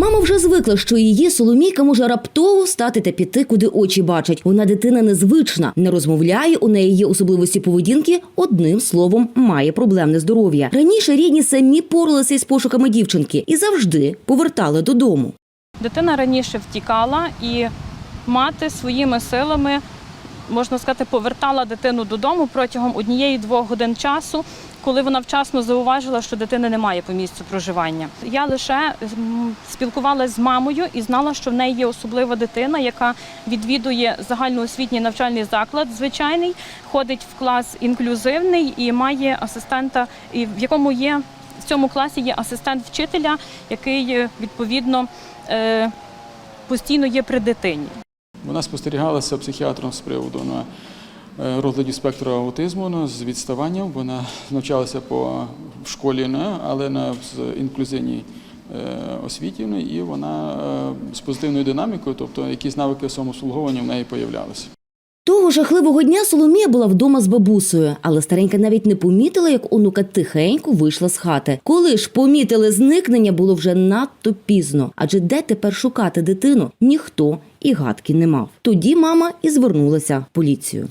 Мама вже звикла, що її Соломійка може раптово встати та піти, куди очі бачать. Вона дитина незвична, не розмовляє, у неї є особливості поведінки. Одним словом, має проблемне здоров'я. Раніше рідні самі поралися із пошуками дівчинки і завжди повертали додому. Дитина раніше втікала, і мати своїми силами, можна сказати, повертала дитину додому протягом однієї-двох годин часу, коли вона вчасно зауважила, що дитини немає по місцю проживання. Я лише спілкувалася з мамою і знала, що в неї є особлива дитина, яка відвідує загальноосвітній навчальний заклад, звичайний, ходить в клас інклюзивний і має асистента, в якому є в цьому класі є асистент вчителя, який е, відповідно е, постійно є при дитині. Вона спостерігалася психіатром з приводу на розгляді розладі спектру аутизму з відставанням. Вона навчалася по в школі, на, але на інклюзивній е, освіті, ну, і вона е, з позитивною динамікою, тобто якісь навики самослуговування в неї появлялися. Того жахливого дня Соломія була вдома з бабусею, але старенька навіть не помітила, як онука тихенько вийшла з хати. Коли ж помітили зникнення, було вже надто пізно. Адже де тепер шукати дитину, ніхто і гадки не мав. Тоді мама і звернулася в поліцію.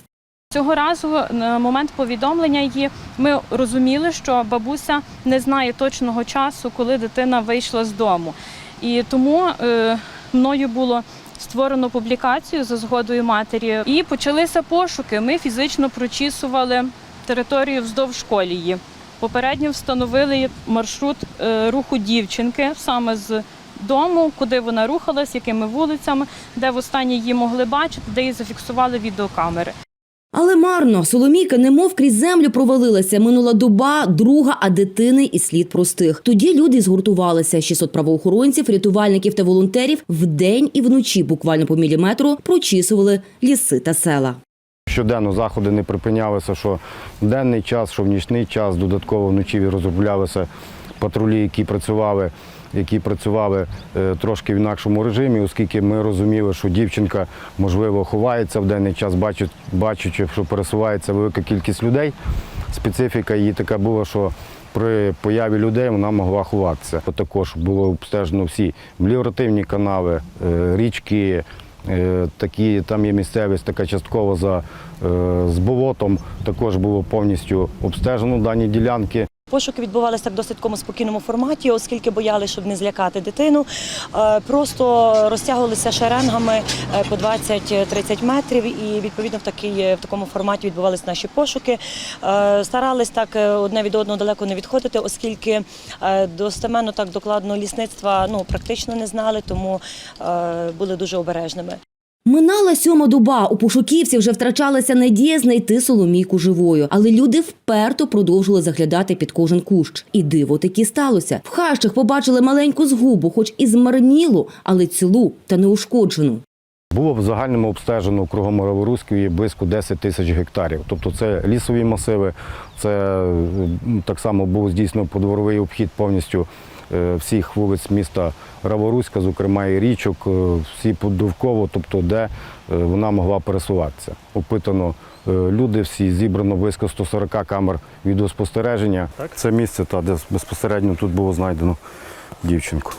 Цього разу на момент повідомлення її ми розуміли, що бабуся не знає точного часу, коли дитина вийшла з дому. І тому е, мною було створено публікацію за згодою матері, і почалися пошуки. Ми фізично прочісували територію вздовж колії. Попередньо встановили маршрут е, руху дівчинки саме з дому, куди вона рухалась, якими вулицями, де востаннє її могли бачити, де її зафіксували відеокамери. Але марно Соломійка немов крізь землю провалилася. Минула доба, друга, а дитини і слід простих. Тоді люди згуртувалися. 600 правоохоронців, рятувальників та волонтерів вдень і вночі, буквально по міліметру, прочісували ліси та села. Щоденно заходи не припинялися, що в денний час, що в нічний час, додатково вночі розроблялися патрулі, які працювали, які працювали е, трошки в інакшому режимі, оскільки ми розуміли, що дівчинка, можливо, ховається в денний час, бачачи, що пересувається велика кількість людей. Специфіка її така була, що при появі людей вона могла ховатися. Також було обстежено всі меліоративні канави, е, річки, Е, Такі там є місцевість, така частково за з болотом. Також було повністю обстежено дані ділянки. Пошуки відбувалися в досить такому спокійному форматі, оскільки боялися, щоб не злякати дитину. Е, Просто розтягувалися шеренгами е, по 20-30 метрів, і відповідно в такий в такому форматі відбувалися наші пошуки. Е, Старались так е, одне від одного далеко не відходити, оскільки е, достеменно так докладно лісництва ну практично не знали, тому е, були дуже обережними. Минала сьома доба. У пошуківців вже втрачалася надія знайти Соломійку живою, але люди вперто продовжували заглядати під кожен кущ. І диво таки сталося. В хащах побачили маленьку згубу, хоч і змарнілу, але цілу та неушкоджену. Було в загальному обстежено кругом Раворуської близько 10 тисяч гектарів. Тобто це лісові масиви, це так само був здійснено подворовий обхід повністю е, всіх вулиць міста Раворуська, зокрема і річок, е, всі довково, тобто де е, вона могла пересуватися. Опитано люди, всі зібрано близько 140 камер відеоспостереження. Це місце, та, де безпосередньо тут було знайдено дівчинку.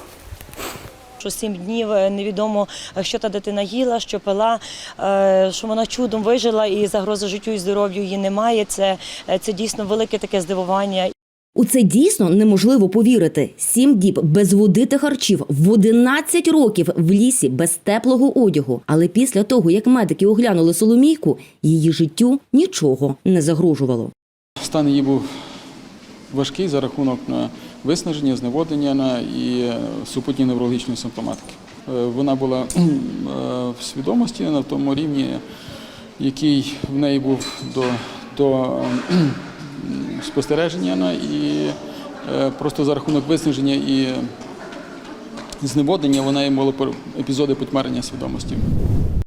Що сім днів е, невідомо, е, що та дитина їла, що пила, е, що вона чудом вижила і загрози життю і здоров'ю її немає. Це, це дійсно велике таке здивування. У це дійсно неможливо повірити. Сім діб без води та харчів в 11 років в лісі без теплого одягу. Але після того, як медики оглянули Соломійку, її життю нічого не загрожувало. Стан її був важкий за рахунок на виснаження, зневоднення на і е, супутні неврологічної симптоматики. Е, Вона була е, в свідомості на тому рівні, який в неї був до, до спостереження і е, просто за рахунок виснаження і зневоднення вона мала епізоди потьмарення свідомості.